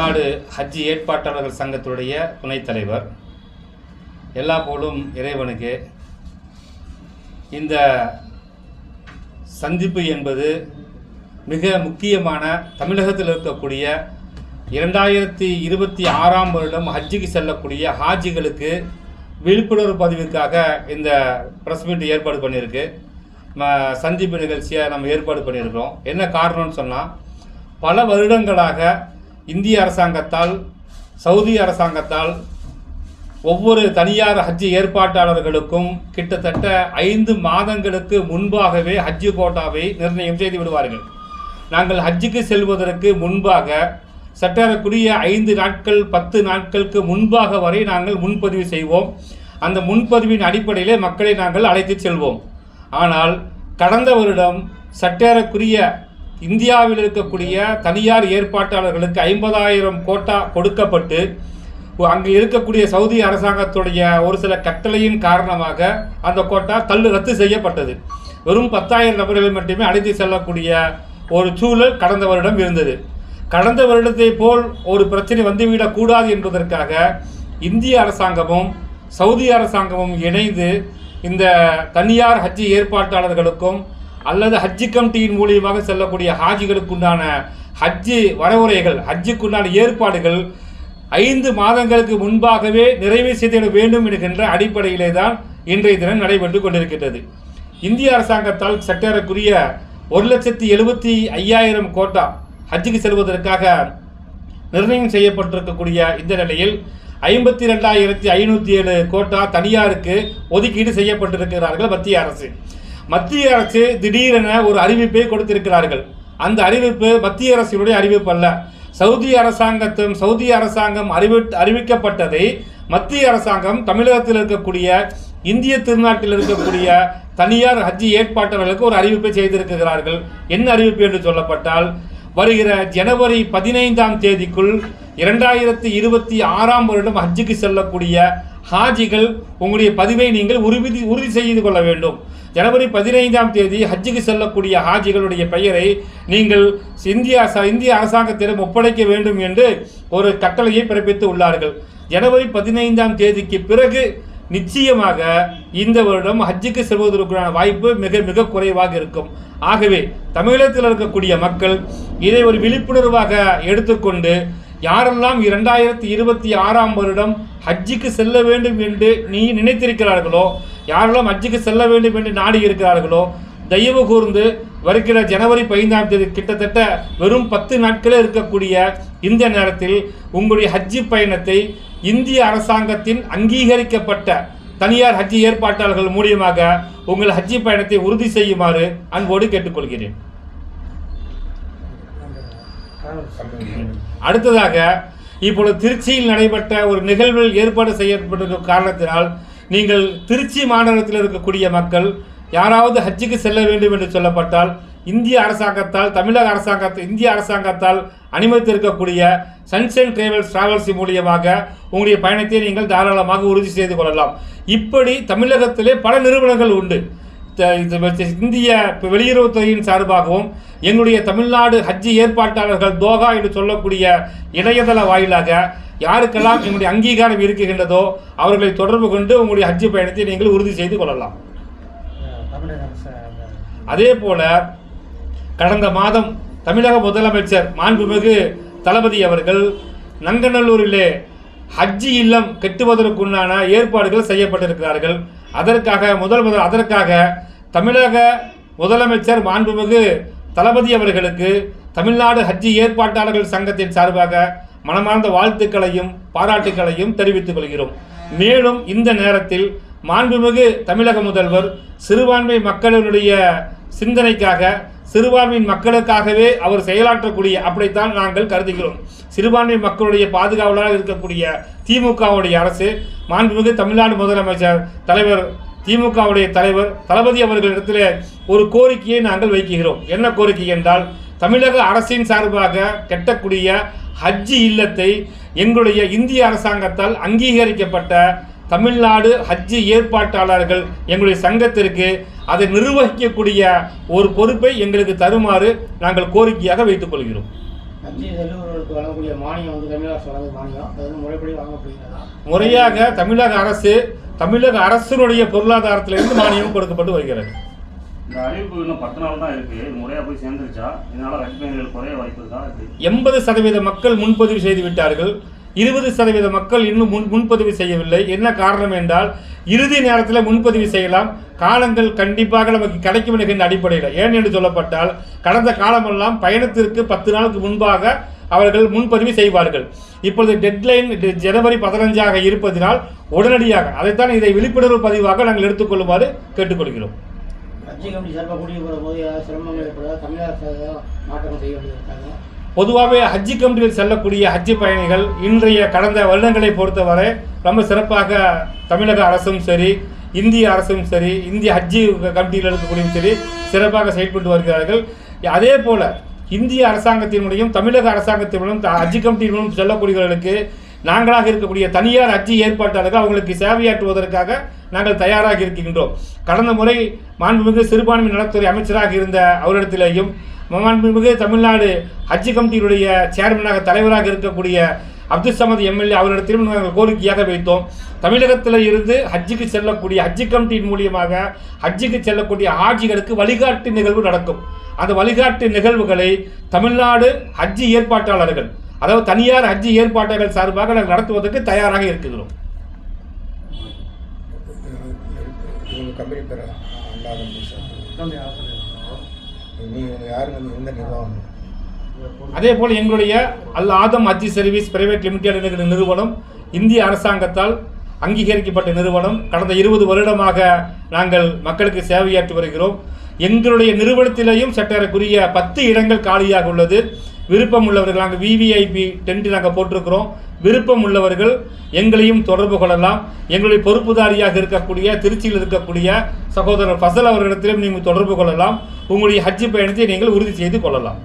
தமிழ்நாடு ஹஜ் ஏற்பாட்டாளர்கள் சங்கத்துடைய துணைத் தலைவர். எல்லா போலும் இறைவனுக்கு. இந்த சந்திப்பு என்பது மிக முக்கியமான தமிழகத்தில் இருக்கக்கூடிய இரண்டாயிரத்தி இருபத்தி ஆறாம் வருடம் ஹஜ்ஜுக்கு செல்லக்கூடிய ஹாஜிகளுக்கு விழிப்புணர்வு பதிவுக்காக இந்த ப்ரெஸ் மீட் ஏற்பாடு பண்ணியிருக்கு. சந்திப்பு நிகழ்ச்சியை நம்ம ஏற்பாடு பண்ணியிருக்கிறோம். என்ன காரணம்னு சொன்னால் பல வருடங்களாக இந்திய அரசாங்கத்தால் சவுதி அரசாங்கத்தால் ஒவ்வொரு தனியார் ஹஜ்ஜு ஏற்பாட்டாளர்களுக்கும் கிட்டத்தட்ட ஐந்து மாதங்களுக்கு முன்பாகவே ஹஜ்ஜு கோட்டாவை நிர்ணயம் செய்து விடுவார்கள். நாங்கள் ஹஜ்ஜுக்கு செல்வதற்கு முன்பாக சட்டரக்குரிய ஐந்து நாட்கள் பத்து நாட்களுக்கு முன்பாக வரை நாங்கள் முன்பதிவு செய்வோம். அந்த முன்பதிவின் அடிப்படையிலே மக்களை நாங்கள் அழைத்து செல்வோம். ஆனால் கடந்த வருடம் சட்டேறக்குரிய இந்தியாவில் இருக்கக்கூடிய தனியார் ஏற்பாட்டாளர்களுக்கு ஐம்பதாயிரம் கோட்டா கொடுக்கப்பட்டு அங்கு இருக்கக்கூடிய சவுதி அரசாங்கத்துடைய ஒரு சில கட்டளையின் காரணமாக அந்த கோட்டா தள்ளு ரத்து செய்யப்பட்டது. வெறும் பத்தாயிரம் நபர்களை மட்டுமே அழைத்து செல்லக்கூடிய ஒரு சூழல் கடந்த வருடம் இருந்தது. கடந்த வருடத்தை போல் ஒரு பிரச்சனை வந்துவிடக்கூடாது என்பதற்காக இந்திய அரசாங்கமும் சவுதி அரசாங்கமும் இணைந்து இந்த தனியார் ஹஜ்ஜி ஏற்பாட்டாளர்களுக்கும் அல்லது ஹஜ்ஜு கமிட்டியின் மூலியமாக செல்லக்கூடிய ஹாஜிகளுக்குண்டான ஹஜ்ஜி வரைமுறைகள் ஹஜ்ஜுக்குண்டான ஏற்பாடுகள் ஐந்து மாதங்களுக்கு முன்பாகவே நிறைவு செய்திட வேண்டும் என்கின்ற அடிப்படையிலே தான் இன்றைய தினம் நடைபெற்று கொண்டிருக்கின்றது. இந்திய அரசாங்கத்தால் சட்டேறக்குரிய ஒரு லட்சத்தி எழுபத்தி ஐயாயிரம் கோட்டா ஹஜ்ஜுக்கு செல்வதற்காக நிர்ணயம் செய்யப்பட்டிருக்கக்கூடிய இந்த நிலையில் ஐம்பத்தி ரெண்டாயிரத்தி ஐநூற்றி ஏழு கோட்டா தனியாருக்கு ஒதுக்கீடு செய்யப்பட்டிருக்கிறார்கள் மத்திய அரசு. மத்திய அரசு திடீரென ஒரு அறிவிப்பை கொடுத்திருக்கிறார்கள். அந்த அறிவிப்பு மத்திய அரசினுடைய அறிவிப்பு அல்ல. சவுதி அரசாங்கத்தும் சவுதி அரசாங்கம் அறிவி அறிவிக்கப்பட்டதை மத்திய அரசாங்கம் தமிழகத்தில் இருக்கக்கூடிய இந்திய திருநாட்டில் இருக்கக்கூடிய தனியார் ஹஜ்ஜி ஏற்பாட்டாளர்களுக்கு ஒரு அறிவிப்பை செய்திருக்கிறார்கள். என்ன அறிவிப்பு என்று சொல்லப்பட்டால் வருகிற ஜனவரி பதினைந்தாம் தேதிக்குள் இரண்டாயிரத்தி இருபத்தி ஆறாம் வருடம் ஹஜ்ஜுக்கு செல்லக்கூடிய ஹாஜிகள் உங்களுடைய பதிவை நீங்கள் உறுதி உறுதி செய்து கொள்ள வேண்டும். ஜனவரி பதினைந்தாம் தேதி ஹஜ்ஜுக்கு செல்லக்கூடிய ஹாஜிகளுடைய பெயரை நீங்கள் இந்திய இந்திய அரசாங்கத்திடம் ஒப்படைக்க வேண்டும் என்று ஒரு கட்டளையை பிறப்பித்து உள்ளார்கள். ஜனவரி பதினைந்தாம் தேதிக்கு பிறகு நிச்சயமாக இந்த வருடம் ஹஜ்ஜுக்கு செல்வதற்கான வாய்ப்பு மிக மிக குறைவாக இருக்கும். ஆகவே தமிழகத்தில் இருக்கக்கூடிய மக்கள் இதை ஒரு விழிப்புணர்வாக எடுத்துக்கொண்டு யாரெல்லாம் இரண்டாயிரத்தி இருபத்தி ஆறாம் வருடம் ஹஜ்ஜுக்கு செல்ல வேண்டும் என்று நீ நினைத்திருக்கிறார்களோ யாரெல்லாம் ஹஜ்ஜுக்கு செல்ல வேண்டும் என்று நாடி இருக்கிறார்களோ தயவு கூர்ந்து வருகிற ஜனவரி பதினைந்தாம் தேதி கிட்டத்தட்ட வெறும் பத்து நாட்களே இருக்கக்கூடிய இந்த நேரத்தில் உங்களுடைய ஹஜ்ஜி பயணத்தை இந்திய அரசாங்கத்தின் அங்கீகரிக்கப்பட்ட தனியார் ஹஜ்ஜி ஏற்பாட்டாளர்கள் மூலியமாக உங்கள் ஹஜ்ஜி பயணத்தை உறுதி செய்யுமாறு அன்போடு கேட்டுக்கொள்கிறேன். அடுத்ததாக இப்பொழுது திருச்சியில் நடைபெற்ற ஒரு நிகழ்வில் ஏற்பாடு செய்யப்பட்டிருக்கும் காரணத்தினால் நீங்கள் திருச்சி மாநகரத்தில் இருக்கக்கூடிய மக்கள் யாராவது ஹஜ்ஜுக்கு செல்ல வேண்டும் என்று சொல்லப்பட்டால் இந்திய அரசாங்கத்தால் தமிழக அரசாங்கத்தை இந்திய அரசாங்கத்தால் அனுமதித்திருக்கக்கூடிய சன்ஷைன் டிராவல்ஸ் டிராவல்ஸ் மூலியமாக உங்களுடைய பயணத்தை நீங்கள் தாராளமாக உறுதி செய்து கொள்ளலாம். இப்படி தமிழகத்திலே பல நிறுவனங்கள் உண்டு. த- இது இந்திய வெளியுறவுத்துறையின் சார்பாகவும் எங்களுடைய தமிழ்நாடு ஹஜ்ஜி ஏற்பாட்டாளர்கள் தோகா என்று சொல்லக்கூடிய இணையதள வாயிலாக யாருக்கெல்லாம் எங்களுடைய அங்கீகாரம் இருக்குகின்றதோ அவர்களை தொடர்பு கொண்டு உங்களுடைய ஹஜ்ஜு பயணத்தை நீங்கள் உறுதி செய்து கொள்ளலாம். அதே போல கடந்த மாதம் தமிழக முதலமைச்சர் மாண்புமிகு தளபதி அவர்கள் நங்கநல்லூரிலே ஹஜ்ஜி இல்லம் கட்டுவதற்குண்டான ஏற்பாடுகள் செய்யப்பட்டிருக்கிறார்கள். அதற்காக முதல் முதல் அதற்காக தமிழக முதலமைச்சர் மாண்புமிகு தளபதி அவர்களுக்கு தமிழ்நாடு ஹஜ்ஜி ஏற்பாட்டாளர்கள் சங்கத்தின் சார்பாக மனமார்ந்த வாழ்த்துக்களையும் பாராட்டுக்களையும் தெரிவித்துக் கொள்கிறோம். மேலும் இந்த நேரத்தில் மாண்புமிகு தமிழக முதல்வர் சிறுபான்மை மக்களினுடைய சிந்தனைக்காக சிறுபான்மையின் மக்களுக்காகவே அவர் செயலாற்றக்கூடிய அப்படித்தான் நாங்கள் கருதுகிறோம். சிறுபான்மை மக்களுடைய பாதுகாவலராக இருக்கக்கூடிய திமுகவுடைய அரசு மாண்புமிகு தமிழ்நாடு முதலமைச்சர் தலைவர் திமுகவுடைய தலைவர் தளபதி அவர்களிடத்தில் ஒரு கோரிக்கையை நாங்கள் வைக்கிறோம். என்ன கோரிக்கை என்றால் தமிழக அரசின் சார்பாக கட்டக்கூடிய ஹஜ்ஜி இல்லத்தை எங்களுடைய இந்திய அரசாங்கத்தால் அங்கீகரிக்கப்பட்ட தமிழ்நாடு ஹஜ்ஜி ஏற்பாட்டாளர்கள் எங்களுடைய சங்கத்திற்கு அதை நிர்வகிக்கக்கூடிய ஒரு பொறுப்பை எங்களுக்கு தருமாறு நாங்கள் கோரிக்கையாக வைத்துக் கொள்கிறோம். முறையாக தமிழக அரசு தமிழக அரசினுடைய பொருளாதாரத்திலிருந்து மானியம் கொடுக்கப்பட்டு வருகிறது. இந்த அறிவிப்பு இன்னும் பத்து நாள் தான் இருக்கு. இது முறையா போய் சேர்ந்துருச்சா? இதனால ரத்த பயணிகள் குறைய வாய்ப்பு இருக்கா? எண்பது சதவீத மக்கள் முன்பதிவு செய்து விட்டார்கள். இருபது சதவீத மக்கள் இன்னும் முன் முன்பதிவு செய்யவில்லை. என்ன காரணம் என்றால் இறுதி நேரத்தில் முன்பதிவு செய்யலாம். காலங்கள் கண்டிப்பாக நமக்கு கிடைக்கும் என்கின்ற அடிப்படையில். ஏன் என்று சொல்லப்பட்டால் கடந்த காலமெல்லாம் பயணத்திற்கு பத்து நாளுக்கு முன்பாக அவர்கள் முன்பதிவு செய்வார்கள். இப்பொழுது டெட்லைன் ஜனவரி பதினஞ்சாக இருப்பதினால் உடனடியாக அதைத்தான் இதை விழிப்புணர்வு பதிவாக நாங்கள் எடுத்துக்கொள்ளுமாறு கேட்டுக்கொள்கிறோம். கமிட்டி சார்பாக போது ஏதாவது சிரமங்கள் ஏற்படுதா தமிழக அரசு மாற்றம் செய்ய வேண்டியிருக்காங்க. பொதுவாகவே ஹஜ்ஜி கமிட்டியில் செல்லக்கூடிய ஹஜ்ஜி பயணிகள் இன்றைய கடந்த வருடங்களை பொறுத்தவரை ரொம்ப சிறப்பாக தமிழக அரசும் சரி இந்திய அரசும் சரி இந்திய ஹஜ்ஜி கமிட்டியில் இருக்கக்கூடியும் சரி சிறப்பாக செயல்பட்டு வருகிறார்கள். அதே போல இந்திய அரசாங்கத்தினுடையும் தமிழக அரசாங்கத்தினுடையும் த- ஹஜ்ஜி கமிட்டியினும் செல்லக்கூடியவர்களுக்கு நாங்களாக இருக்கக்கூடிய தனியார் ஹஜ்ஜி ஏற்பாட்டாளர்கள் அவங்களுக்கு சேவையாற்றுவதற்காக நாங்கள் தயாராக இருக்கின்றோம். கடந்த முறை மாண்புமிகு சிறுபான்மை நலத்துறை அமைச்சராக இருந்த அவரிடத்திலேயும் மாண்புமிகு தமிழ்நாடு ஹஜ்ஜி கமிட்டியினுடைய சேர்மனாக தலைவராக இருக்கக்கூடிய அப்துல் சமத் எம்எல்ஏ அவரிடத்திலும் நாங்கள் கோரிக்கையாக வைத்தோம். தமிழகத்தில் இருந்து ஹஜ்ஜுக்கு செல்லக்கூடிய ஹஜ்ஜி கமிட்டியின் மூலியமாக ஹஜ்ஜுக்கு செல்லக்கூடிய ஆட்சிகளுக்கு வழிகாட்டு நிகழ்வு நடக்கும். அந்த வழிகாட்டு நிகழ்வுகளை தமிழ்நாடு ஹஜ்ஜி ஏற்பாட்டாளர்கள் அதாவது தனியார் ஹஜ்ஜி ஏற்பாட்டாளர்கள் சார்பாக நாங்கள் நடத்துவதற்கு தயாராக நிர்வாகம்? அதே போல் எங்களுடைய அல் ஆதம் ஹஜ்ஜி சர்வீஸ் பிரைவேட் லிமிடெட் என்கிற நிறுவனம் இந்திய அரசாங்கத்தால் அங்கீகரிக்கப்பட்ட நிறுவனம். கடந்த இருபது வருடமாக நாங்கள் மக்களுக்கு சேவையாற்றி வருகிறோம். எங்களுடைய நிறுவனத்திலேயும் சற்றேறக்குரிய பத்து இடங்கள் காலியாக உள்ளது. விருப்பம் உள்ளவர்கள் நாங்கள் விவிஐபி டென்ட் நாங்கள் போட்டிருக்கிறோம். விருப்பம் உள்ளவர்கள் எங்களையும் தொடர்பு கொள்ளலாம். எங்களுடைய பொறுப்புதாரியாக இருக்கக்கூடிய திருச்சியில் இருக்கக்கூடிய சகோதரர் ஃபசல் அவர்களிடத்திலும் நீங்கள் தொடர்பு கொள்ளலாம். உங்களுடைய ஹஜ்ஜி பயணத்தை நீங்கள் உறுதி செய்து கொள்ளலாம்.